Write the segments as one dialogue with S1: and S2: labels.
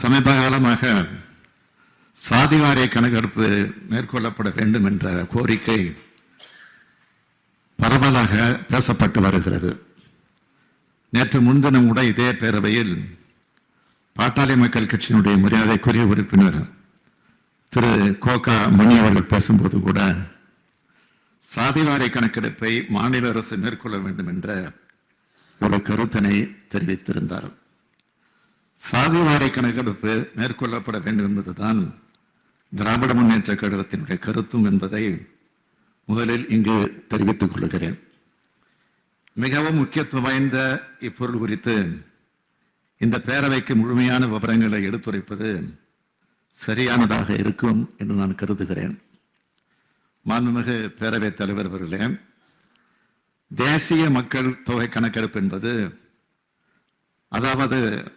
S1: சமீப காலமாக சாதிவாரிய கணக்கெடுப்பு மேற்கொள்ளப்பட வேண்டும் என்ற கோரிக்கை பரவலாக பேசப்பட்டு வருகிறது. நேற்று முன்தினம் கூட இதே பேரவையில் பாட்டாளி மக்கள் கட்சியினுடைய மரியாதைக்குரிய உறுப்பினர் திரு கோகா மணி அவர்கள் பேசும்போது கூட சாதிவாரி கணக்கெடுப்பை மாநில அரசு மேற்கொள்ள வேண்டும் என்ற ஒரு கருத்தினை தெரிவித்திருந்தார். சாதிவாரி கணக்கெடுப்பு மேற்கொள்ளப்பட வேண்டும் என்பதுதான் திராவிட முன்னேற்ற கழகத்தினுடைய கருத்தும் என்பதை முதலில் இங்கு தெரிவித்துக் கொள்கிறேன். மிகவும் முக்கியத்துவம் வாய்ந்த இப்பொருள் குறித்து இந்த பேரவைக்கு முழுமையான விவரங்களை எடுத்துரைப்பது சரியானதாக இருக்கும் என்று நான் கருதுகிறேன். மாண்புமிகு பேரவைத் தலைவர் அவர்களே தேசிய மக்கள் தொகை கணக்கெடுப்பு என்பது அதாவது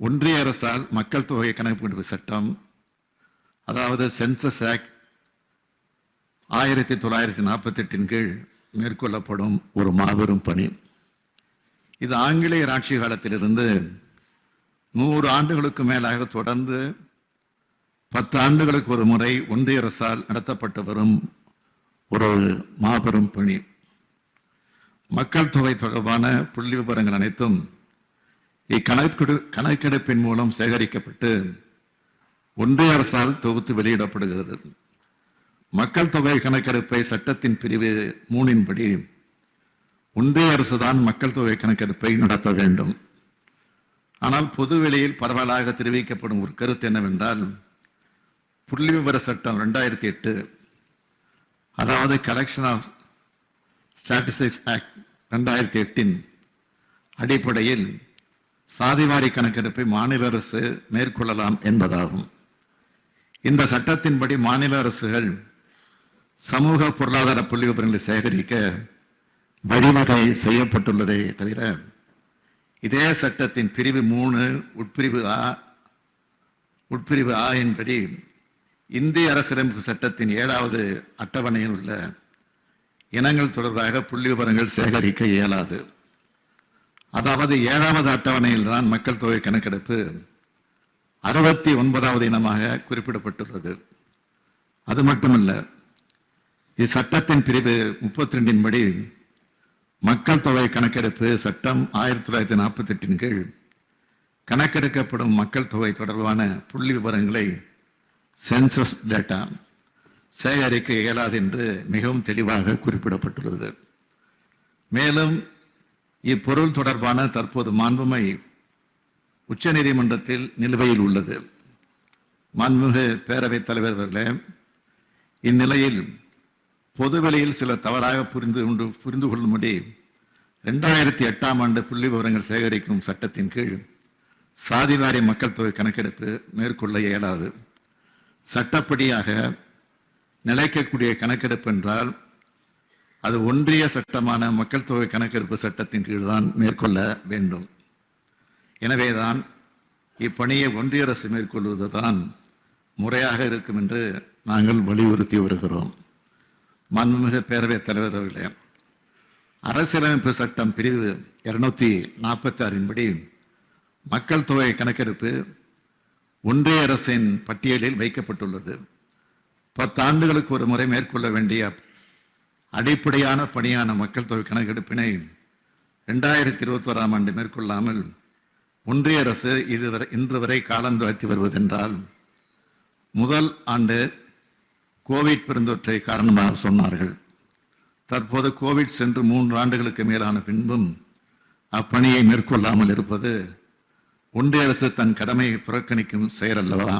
S1: ஒன்றிய அரசால் மக்கள் தொகை கணக்கெடுப்பு சட்டம் அதாவது சென்சஸ் ஆக்ட் ஆயிரத்தி தொள்ளாயிரத்தி நாற்பத்தி எட்டின் கீழ் மேற்கொள்ளப்படும் ஒரு மாபெரும் பணி. இது ஆங்கிலேயர் ஆட்சி காலத்திலிருந்து நூறு ஆண்டுகளுக்கு மேலாக தொடர்ந்து பத்து ஆண்டுகளுக்கு ஒரு முறை ஒன்றிய அரசால் நடத்தப்பட்டு வரும் ஒரு மாபெரும் பணி. மக்கள் தொகை தொடர்பான புள்ளி விவரங்கள் அனைத்தும் இக்கணக்கெடு கணக்கெடுப்பின் மூலம் சேகரிக்கப்பட்டு ஒன்றிய அரசால் தொகுத்து வெளியிடப்படுகிறது. மக்கள் தொகை கணக்கெடுப்பை சட்டத்தின் பிரிவு மூணின்படி ஒன்றிய அரசுதான் மக்கள் தொகை கணக்கெடுப்பை நடத்த வேண்டும். ஆனால் பொதுவெளியில் பரவலாக தெரிவிக்கப்படும் ஒரு கருத்து என்னவென்றால் புள்ளி விவர சட்டம் ரெண்டாயிரத்தி எட்டு அதாவது கலெக்ஷன் ஆஃப் ஸ்டாட்டிஸ்டிக்ஸ் ஆக்ட் ரெண்டாயிரத்தி எட்டின் அடிப்படையில் சாதிவாரி கணக்கெடுப்பை மாநில அரசு மேற்கொள்ளலாம் என்பதாகும். இந்த சட்டத்தின்படி மாநில அரசுகள் சமூக பொருளாதார புள்ளி விவரங்களை சேகரிக்க வழிவகை செய்யப்பட்டுள்ளதே தவிர இதே சட்டத்தின் பிரிவு மூணு உட்பிரிவு ஆ உட்பிரிவு ஆ என்படி இந்திய அரசியலமைப்பு சட்டத்தின் ஏழாவது அட்டவணையில் உள்ள இனங்கள் தொடர்பாக புள்ளி விவரங்கள் சேகரிக்க இயலாது. அதாவது ஏழாவது அட்டவணையில் தான் மக்கள் தொகை கணக்கெடுப்பு அறுபத்தி ஒன்பதாவது இனமாக குறிப்பிடப்பட்டுள்ளது. அது மட்டுமல்ல இச்சட்டத்தின் பிரிவு முப்பத்தி ரெண்டின் படி மக்கள் தொகை கணக்கெடுப்பு சட்டம் ஆயிரத்தி தொள்ளாயிரத்தி நாற்பத்தி எட்டின் கீழ் கணக்கெடுக்கப்படும் மக்கள் தொகை தொடர்பான புள்ளி விவரங்களை சென்சஸ் டேட்டா சேகரிக்க இயலாது என்று மிகவும் தெளிவாக குறிப்பிடப்பட்டுள்ளது. மேலும் இப்பொருள் தொடர்பான தற்போது மாண்புமை உச்சநீதிமன்றத்தில் நிலுவையில் உள்ளது. மாண்புமிகு பேரவைத் தலைவர் அவர்களே இந்நிலையில் பொதுவெளியில் சில தவறாக புரிந்து கொண்டு புரிந்து கொள்ளும்படி ரெண்டாயிரத்தி எட்டாம் ஆண்டு புள்ளி விவரங்கள் சேகரிக்கும் சட்டத்தின் கீழ் சாதிவாரி மக்கள் தொகை கணக்கெடுப்பு மேற்கொள்ள இயலாது. சட்டப்படியாக நிலைக்கக்கூடிய கணக்கெடுப்பு என்றால் அது ஒன்றிய சட்டமான மக்கள் தொகை கணக்கெடுப்பு சட்டத்தின் கீழ் தான் மேற்கொள்ள வேண்டும். எனவேதான் இப்பணியை ஒன்றிய அரசு மேற்கொள்வதுதான் முறையாக இருக்கும் என்று நாங்கள் வலியுறுத்தி வருகிறோம். மாண்புமிகு பேரவைத் தலைவர் அவர்களே அரசியலமைப்பு சட்டம் பிரிவு இருநூத்தி நாற்பத்தி ஆறின்படி மக்கள் தொகை கணக்கெடுப்பு ஒன்றிய அரசின் பட்டியலில் வைக்கப்பட்டுள்ளது. பத்தாண்டுகளுக்கு ஒரு முறை மேற்கொள்ள வேண்டிய அடிப்படையான பணியான மக்கள் தொகை கணக்கெடுப்பினை இரண்டாயிரத்தி இருபத்தி ஓராம் ஆண்டு மேற்கொள்ளாமல் ஒன்றிய அரசு இதுவரை இன்று வரை காலம் துரத்தி வருவதென்றால் முதல் ஆண்டு கோவிட் பெருந்தொற்றை காரணமாக சொன்னார்கள். தற்போது கோவிட் சென்று மூன்று ஆண்டுகளுக்கு மேலான பின்பும் அப்பணியை மேற்கொள்ளாமல் இருப்பது ஒன்றிய அரசு தன் கடமையை புறக்கணிக்கும் செயல் அல்லவா?